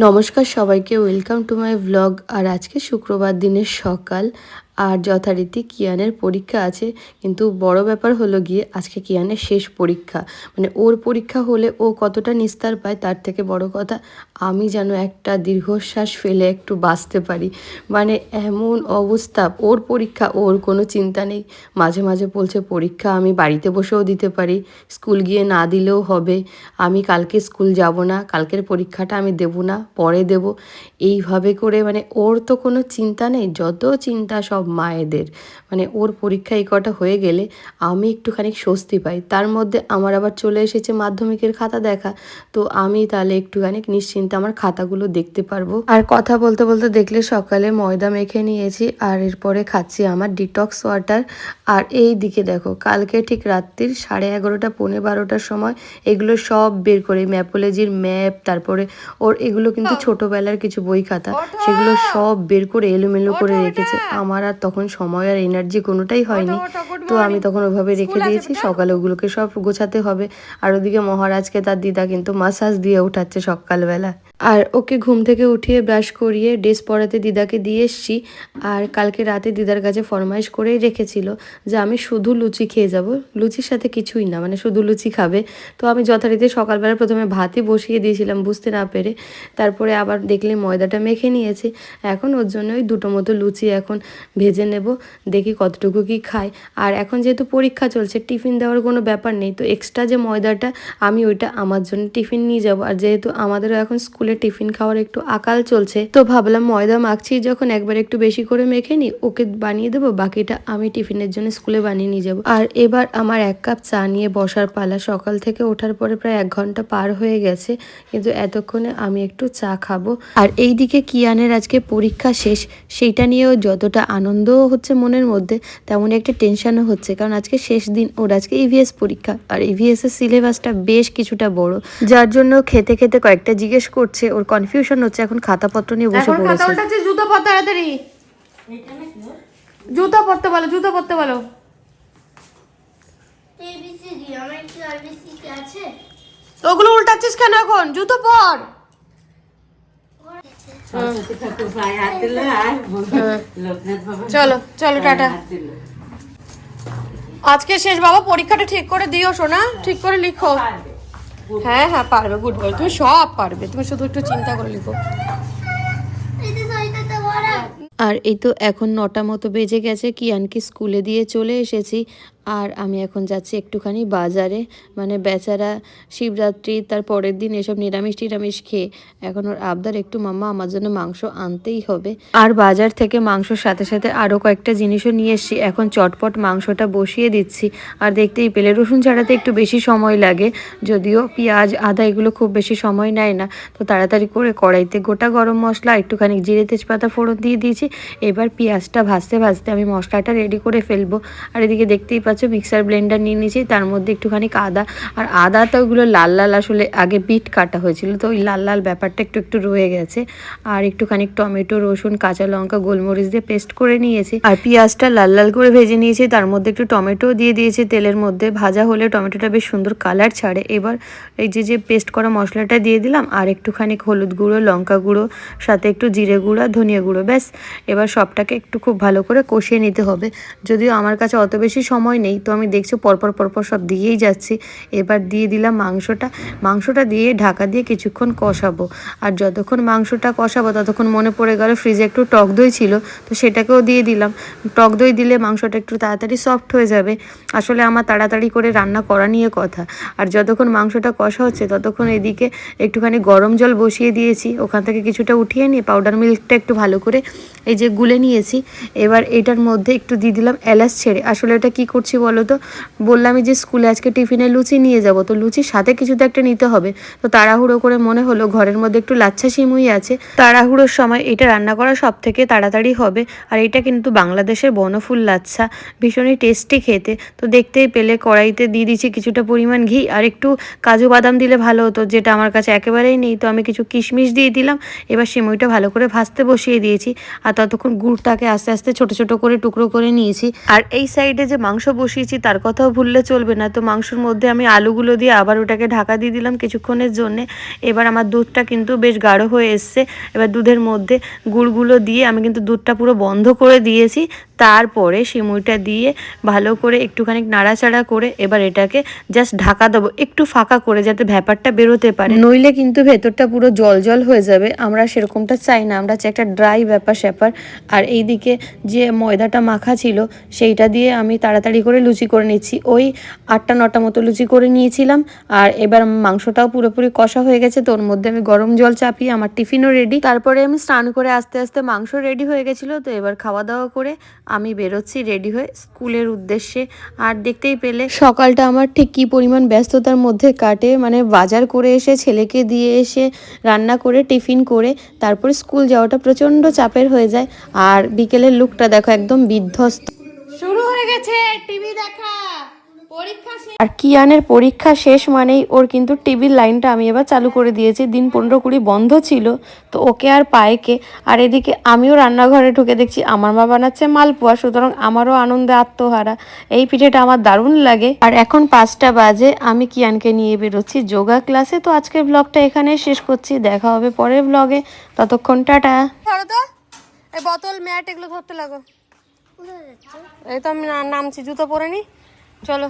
নমস্কার সবাইকে welcome to my blog আর আজকে শুক্রবার দিনের সকাল। আর যথারীতি কিয়ানের পরীক্ষা আছে। কিন্তু বড় ব্যাপার হলো গিয়ে আজকে কিয়ানের শেষ পরীক্ষা। মানে ওর পরীক্ষা হলে ও কতটা নিস্তার পায় তার থেকে বড় কথা, আমি যেন একটা দীর্ঘশ্বাস ফেলে একটু বাঁচতে পারি। মানে এমন অবস্থা, ওর পরীক্ষা, ওর কোনো চিন্তা নেই। মাঝে মাঝে বলছে, পরীক্ষা আমি বাড়িতে বসেও দিতে পারি, স্কুল গিয়ে না দিলেও হবে। আমি কালকে স্কুল যাব না, কালকের পরীক্ষাটা আমি দেবো না, পরে দেব। এইভাবে করে মানে ওর তো কোনো চিন্তা নেই, যত চিন্তা সব মায়েদের। মানে ওর পরীক্ষা এই কটা হয়ে গেলে আমি একটুখানি স্বস্তি পাই। তার মধ্যে আমার আবার চলে এসেছে মাধ্যমিকের খাতা দেখা। তো আমি তাহলে একটুখানি নিশ্চিন্তে আমার খাতাগুলো দেখতে পারব। আর কথা বলতে বলতে দেখলে সকালে ময়দা মেখে নিয়েছি আর এরপরে খাচ্ছি আমার ডিটক্স ওয়াটার আর এই দিকে দেখো কালকে ঠিক রাত্রির সাড়ে এগারোটা পৌনে বারোটার সময় এগুলো সব বের করে ম্যাপোলজির ম্যাপ তারপরে ওর এগুলো কিন্তু ছোটবেলার কিছু বই খাতা সেগুলো সব বের করে এলোমেলো করে রেখেছে। আমার আর তখন সময় আর এনার্জি কোনোটাই হয়নি। তো আমি তখন ওভাবে রেখে দিয়েছি সকালে ওগুলোকে সব গোছাতে হবে। আর ওদিকে মহারাজকে তার দিদা কিন্তু মাসাজ দিয়ে উঠাচ্ছে সকালবেলা। আর ওকে ঘুম থেকে উঠিয়ে ব্রাশ করিয়ে ড্রেস পরাতে দিদাকে দিয়ে এসছি। আর কালকে রাতে দিদার কাছে ফরমাইশ করেই রেখেছিল যে আমি শুধু লুচি খেয়ে যাব। লুচির সাথে কিছুই না মানে শুধু লুচি খাবে। তো আমি যথারীতি সকালবেলা প্রথমে ভাতই বসিয়ে দিয়েছিলাম বুঝতে না পেরে। তারপরে আবার দেখলে ময়দাটা মেখে নিয়েছি। এখন ওর জন্য ওই দুটো মতো লুচি এখন ভেজে নেব, দেখি কতটুকু কি খায়। আর এখন যেহেতু পরীক্ষা চলছে, টিফিন দেওয়ার কোনো ব্যাপার নেই। তো এক্সট্রা যে ময়দাটা, আমি ওইটা আমার জন্য টিফিন নিয়ে যাব। আর যেহেতু আমাদেরও এখন স্কুলে টিফিন খাওয়ার একটু আকাল চলছে। তো ভাবলাম ময়দা মাখছি, যখন একবার একটু বেশি করে মেখে নিই, ওকে বানিয়ে দেবো, বাকিটা আমি টিফিনের জন্য স্কুলে বানিয়ে নিয়ে যাব। আর এবার আমার এক কাপ চা নিয়ে বসার পালা, সকাল থেকে ওঠার পরে প্রায় এক ঘণ্টা পার হয়ে গেছে, কিন্তু এতক্ষণে আমি একটু চা খাব। আর এই দিকে কিয়ানের আজকে পরীক্ষা শেষ, সেইটা নিয়েও যতটা আনন্দও হচ্ছে মনের মধ্যে, তেমনই একটা টেনশনও হচ্ছে, কারণ আজকে শেষ দিন, ওর আজকে ইভিএস পরীক্ষা, আর ইভিএস এর সিলেবাসটা বেশ কিছুটা বড়। যার জন্য খেতে খেতে কয়েকটা জিজ্ঞেস করছে ওর কনফিউশন হচ্ছে এখন খাতাপত্র নিয়ে বসে এখন খাতা পড়েছে উল্টাচ্ছে জুতো পর তাড়াতাড়ি। জুতো পরতে বলো জুতো পরতে বলো। এবিসিডি আমার কি আরবিসি আছে। তো ওগুলো উল্টাচ্ছিস কেন এখন? জুতো পর। লোকনাথ বাবা চলো চলো টাটা। আজকে শেষ বাবা পরীক্ষাটা ঠিক করে দিও শোনা ঠিক করে লিখো। হ্যাঁ হ্যাঁ পারবে গুড বয় তুমি সব পারবে তুমি শুধু একটু চিন্তা করে লিখো। এই তো সাইডটাতে বড় আর এই তো এখন নটা মতো বেজে গেছে কিয়ানকে স্কুলে দিয়ে চলে এসেছি। আর আমি এখন যাচ্ছি একটুখানি বাজারে। মানে বেচারা শিবরাত্রি, তার পরের দিন এসব নিরামিষ টিরামিষ খেয়ে এখন ওর আবদার একটু মাম্মা আমার জন্য মাংস আনতেই হবে। আর বাজার থেকে মাংসর সাথে সাথে আরও কয়েকটা জিনিসও নিয়ে এসেছি। এখন চটপট মাংসটা বসিয়ে দিচ্ছি। আর দেখতেই পেলে রসুন ছাড়াতে একটু বেশি সময় লাগে। যদিও পেঁয়াজ, আদা এগুলো খুব বেশি সময় নেয় না। তো তাড়াতাড়ি করে কড়াইতে গোটা গরম মশলা, একটুখানি জিরে তেজপাতা ফোড়ন দিয়ে দিয়েছি। এবার পেঁয়াজটা ভাজতে ভাজতে আমি মশলাটা রেডি করে ফেলব। আর এদিকে দেখতেই মিক্সার ব্লেন্ডার নিয়ে নিয়েছি, তার মধ্যে একটুখানি আদা। আর আদা তো ওগুলো লাল লাল আসলে আগে বিট কাটা হয়েছিল, তো ওই লাল লাল ব্যাপারটা একটু একটু রয়ে গেছে। আর একটুখানি টমেটো, রসুন, কাঁচা লঙ্কা, গোলমরিচ দিয়ে পেস্ট করে নিয়েছি। আর পেঁয়াজটা লাল লাল করে ভেজে নিয়েছি, তার মধ্যে একটু টমেটো দিয়ে দিয়েছি তেলের মধ্যে। ভাজা হলে টমেটোটা বেশ সুন্দর কালার ছাড়ে। এবার এই যে যে পেস্ট করা মশলাটা দিয়ে দিলাম, আর একটুখানি হলুদ গুঁড়ো, লঙ্কা গুঁড়ো, সাথে একটু জিরে গুঁড়ো, ধনিয়া গুঁড়ো, ব্যাস। এবার সবটাকে একটু খুব ভালো করে কষিয়ে নিতে হবে। যদিও আমার কাছে অত বেশি সময় নেই। তো আমি দেখছি পরপর পরপর সব দিয়েই যাচ্ছি। এবার দিয়ে দিলাম মাংসটা। মাংসটা দিয়ে ঢাকা দিয়ে কিছুক্ষণ কষাবো। আর যতক্ষণ মাংসটা কষাবো, ততক্ষণ মনে পড়ে গেল ফ্রিজে একটু টক দই ছিল। তো সেটাকেও দিয়ে দিলাম। টক দই দিলে মাংসটা একটু তাড়াতাড়ি সফট হয়ে যাবে। আসলে আমার তাড়াতাড়ি করে রান্না করা নিয়ে কথা। আর যতক্ষণ মাংসটা কষা হচ্ছে, ততক্ষণ এদিকে একটুখানি গরম জল বসিয়ে দিয়েছি। ওখান থেকে কিছুটা উঠিয়ে নিয়ে পাউডার মিল্কটা একটু ভালো করে এই যে গুলে নিয়েছি। এবার এটার মধ্যে একটু দিয়ে দিলাম এলাচ ছেড়ে। আসলে এটা কি করছি বলো তো? বললামই যে স্কুলে আজকে টিফিনে লুচি নিয়ে যাব, তো লুচির সাথে কিছু তো একটা নিতে হবে। তো তাড়াহুড়ো করে মনে হলো ঘরের মধ্যে একটু লাচ্ছা সিমুই আছে। তাড়াহুড়োর সময় এটা রান্না করা সব থেকে তাড়াতাড়ি হবে, আর এটা কিন্তু বাংলাদেশের বনফুল লাচ্ছা, ভীষণই টেস্টি খেতে। তো দেখতেই পেলে কড়াইতে দিয়ে দিচ্ছি কিছুটা পরিমাণ ঘি, আর একটু কাজু বাদাম দিলে ভালো হতো, যেটা আমার কাছে একেবারেই নেই। তো আমি কিছু কিশমিশ দিয়ে দিলাম, এবার সিমুইটা ভালো করে ভাজতে বসিয়ে দিয়েছি, আর ততক্ষণ গুড়টাকে আস্তে আস্তে ছোট ছোট করে টুকরো করে নিয়েছি। আর এই সাইডে যে মাংস বসিয়েছি, তার কথাও ভুললে চলবে না। তো মাংসর মধ্যে আমি আলুগুলো দিয়ে আবার ওটাকে ঢাকা দিয়ে দিলাম কিছুক্ষণের জন্যে। এবার আমার দুধটা কিন্তু বেশ গাঢ় হয়ে এসছে। এবার দুধের মধ্যে গুড়গুলো দিয়ে আমি কিন্তু দুধটা পুরো বন্ধ করে দিয়েছি। তারপরে সিমুইটা দিয়ে ভালো করে একটুখানি নাড়াচাড়া করে এবার এটাকে জাস্ট ঢাকা দেবো, একটু ফাঁকা করে যাতে ভ্যাপারটা বেরোতে পারে। নইলে কিন্তু ভেতরটা পুরো জল জল হয়ে যাবে। আমরা সেরকমটা চাই না, আমরা চাই একটা ড্রাই ব্যাপার স্যাপার আর এইদিকে যে ময়দাটা মাখা ছিল, সেইটা দিয়ে আমি তাড়াতাড়ি করে লুচি করে নিচ্ছি। ওই আটটা, নটা মতো লুচি করে নিয়েছিলাম। আর এবার মাংসটাও পুরোপুরি কষা হয়ে গেছে, তো ওর মধ্যে আমি গরম জল চাপিয়ে আমার টিফিনও রেডি তারপরে আমি স্নান করে আস্তে আস্তে মাংস রেডি হয়ে গেছিল, তো এবার খাওয়া দাওয়া করে আমি বেরোচ্ছি রেডি হয়ে স্কুলের উদ্দেশ্যে। আর দেখতেই পেলে সকালটা আমার ঠিক কী পরিমাণ ব্যস্ততার মধ্যে কাটে। মানে বাজার করে এসে, ছেলেকে দিয়ে এসে, রান্না করে, টিফিন করে, তারপরে স্কুল যাওয়াটা প্রচণ্ড চাপের হয়ে যায়। আর বিকেলের লুকটা দেখো, একদম বিধ্বস্ত। হয়ে গেছে টিভি দেখা। আর কিয়ানের পরীক্ষা শেষ মানেই ওর কিন্তু টিভির লাইনটা আমি এবার চালু করে দিয়েছি। দিন পনেরো কুড়ি বন্ধ ছিল তো ওকে আর পায়েকে। আর এদিকে আমিও রান্নাঘরে ঢুকে দেখছি আমার মা বানাচ্ছে মালপোয়া সুতরাং আমারও আনন্দে আত্মহারা। এই পিঠেটা আমার দারুণ লাগে। আর এখন পাঁচটা বাজে আমি কিয়ানকে নিয়ে বেরোচ্ছি যোগা ক্লাসে। তো আজকের ব্লগটা এখানে শেষ করছি। দেখা হবে পরের ব্লগে ততক্ষণ টাটা। ধরো তো এই বোতল ম্যাট এগুলো ধরতে লাগো। এই তো আমি নামছি জুতো পরে নি। চলো।